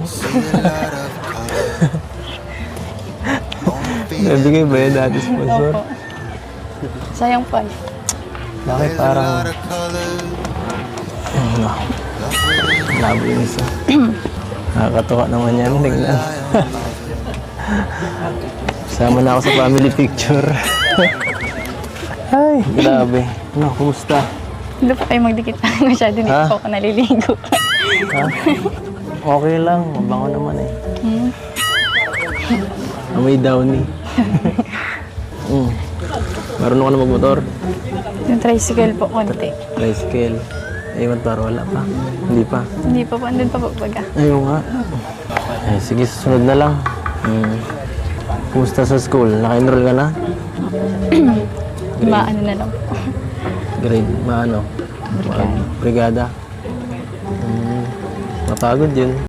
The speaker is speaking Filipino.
Nabigay ba yun dati sponsor? Opo. Sayang po. Bakit parang... Ano? Labo yung isa. Nakakatuwa naman yan. Tingnan. Sama na ako sa family picture. Ay, grabe. Ano, kumusta? Hindi po kayo magdikit masyado. Hindi po ako naliligo. Ha? Okay lang. Mabango naman eh. Hmm. Amoy downy. mm. Marunong ka na magmotor? Yung tricycle po konti. Tricycle. Eh, motor, wala pa. Hindi pa. Hindi pa po. Andun pa po baga. Ayaw nga. Eh, sige, susunod na lang. Hmm. Kumusta sa school? Naka-enroll ka na? Maano na lang po. Grade, maano? Brigada. Brigada. tới của Vinh